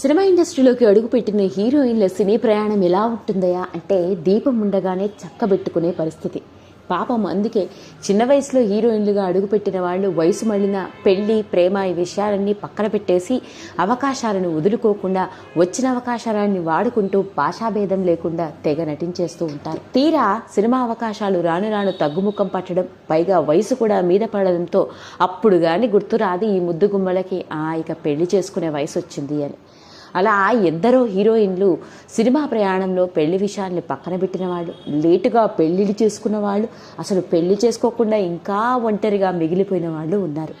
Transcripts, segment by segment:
Cinema ఇండస్ట్రీలోకి అడుగుపెట్టిన హీరోయిన్ల సినీ ప్రయాణం ఎలా ఉంటుందయా అంటే దీపం ఉండగానే చక్కబెట్టుకునే పరిస్థితి. పాపం అందుకే చిన్న వయసులో హీరోయిన్లుగా అడుగుపెట్టిన వాళ్ళు వయసు మళ్ళిన పెళ్ళి ప్రేమ ఈ విషయాలన్నీ పక్కన పెట్టేసి అవకాశాలను వదులుకోకుండా వచ్చిన అవకాశాలన్నీ వాడుకుంటూ భాషాభేదం లేకుండా తెగ నటించేస్తూ ఉంటారు. తీరా సినిమా అవకాశాలు రాను రాను తగ్గుముఖం పట్టడం పైగా వయసు కూడా మీద పడడంతో అప్పుడు కానీ గుర్తురాది ఈ ముద్దు గుమ్మలకి ఆ ఇక పెళ్ళి చేసుకునే వయసు వచ్చింది అని. అలా ఎందరో హీరోయిన్లు సినిమా ప్రయాణంలో పెళ్ళి విషయాన్ని పక్కన పెట్టిన వాళ్ళు లేటుగా పెళ్ళిళ్ళు చేసుకున్న వాళ్ళు అసలు పెళ్ళి చేసుకోకుండా ఇంకా ఒంటరిగా మిగిలిపోయిన వాళ్ళు ఉన్నారు.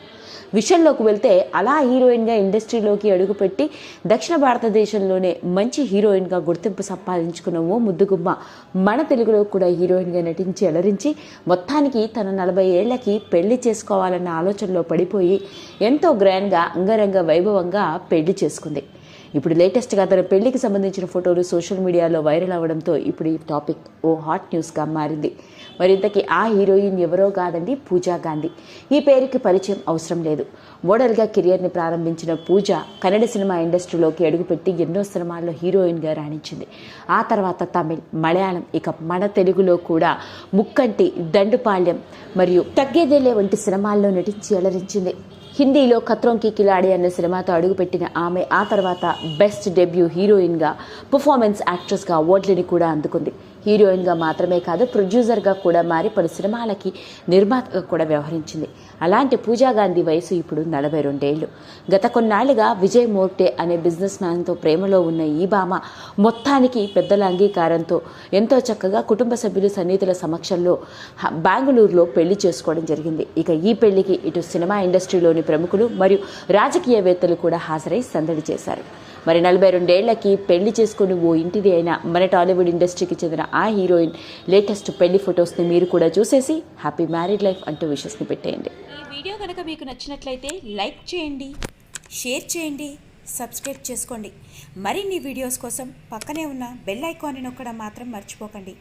విషయంలోకి వెళ్తే అలా హీరోయిన్గా ఇండస్ట్రీలోకి అడుగుపెట్టి దక్షిణ భారతదేశంలోనే మంచి హీరోయిన్గా గుర్తింపు సంపాదించుకున్న ఓ ముద్దుగుమ్మ మన తెలుగులో కూడా హీరోయిన్గా నటించి అలరించి మొత్తానికి తన నలభై ఏళ్ళకి పెళ్ళి చేసుకోవాలన్న ఆలోచనలో పడిపోయి ఎంతో గ్రాండ్గా అంగరంగ వైభవంగా పెళ్ళి చేసుకుంది. ఇప్పుడు లేటెస్ట్గా తన పెళ్ళికి సంబంధించిన ఫోటోలు సోషల్ మీడియాలో వైరల్ అవ్వడంతో ఇప్పుడు ఈ టాపిక్ ఓ హాట్ న్యూస్గా మారింది. మరి ఇంతకీ ఆ హీరోయిన్ ఎవరో కాదండి? పూజా గాంధీ. ఈ పేరుకి పరిచయం అవసరం లేదు. మోడల్గా కెరియర్ని ప్రారంభించిన పూజ కన్నడ సినిమా ఇండస్ట్రీలోకి అడుగుపెట్టి ఎన్నో సినిమాల్లో హీరోయిన్గా రాణించింది. ఆ తర్వాత తమిళ్ మలయాళం ఇక మన తెలుగులో కూడా ముక్కంటి దండుపాళ్యం మరియు తగ్గేదేలే వంటి సినిమాల్లో నటించి అలరించింది. హిందీలో ఖత్రోంకి కిలాడి అనే సినిమాతో అడుగుపెట్టిన ఆమె ఆ తర్వాత బెస్ట్ డెబ్యూ హీరోయిన్గా పర్ఫార్మెన్స్ యాక్ట్రెస్గా అవార్డులని కూడా అందుకుంది. హీరోయిన్గా మాత్రమే కాదు ప్రొడ్యూసర్గా కూడా మారి పలు సినిమాలకి నిర్మాతగా కూడా వ్యవహరించింది. అలాంటి పూజా గాంధీ వయసు ఇప్పుడు నలభై రెండేళ్ళు గత కొన్నాళ్ళుగా విజయ్ మోర్టే అనే బిజినెస్ మ్యాన్తో ప్రేమలో ఉన్న ఈ భామ మొత్తానికి పెద్దల అంగీకారంతో ఎంతో చక్కగా కుటుంబ సభ్యులు సన్నిహితుల సమక్షంలో బెంగళూరులో పెళ్ళి చేసుకోవడం జరిగింది. ఇక ఈ పెళ్ళికి ఇటు సినిమా ఇండస్ట్రీలోని ప్రముఖులు మరియు రాజకీయవేత్తలు కూడా హాజరై సందడి చేశారు. మరి నలభై రెండేళ్ళకి పెళ్ళి చేసుకుని ఓ ఇంటిది అయిన మన టాలీవుడ్ ఇండస్ట్రీకి చెందిన ఆ హీరోయిన్ లేటెస్ట్ పెళ్ళి ఫొటోస్ని మీరు కూడా చూసేసి హ్యాపీ మ్యారీడ్ లైఫ్ అంటూ విషెస్ని పెట్టేయండి. ఈ వీడియో కనుక మీకు నచ్చినట్లయితే లైక్ చేయండి షేర్ చేయండి సబ్స్క్రైబ్ చేసుకోండి. మరిన్ని వీడియోస్ కోసం పక్కనే ఉన్న బెల్ ఐకాన్ని నొక్కడం మాత్రం మర్చిపోకండి.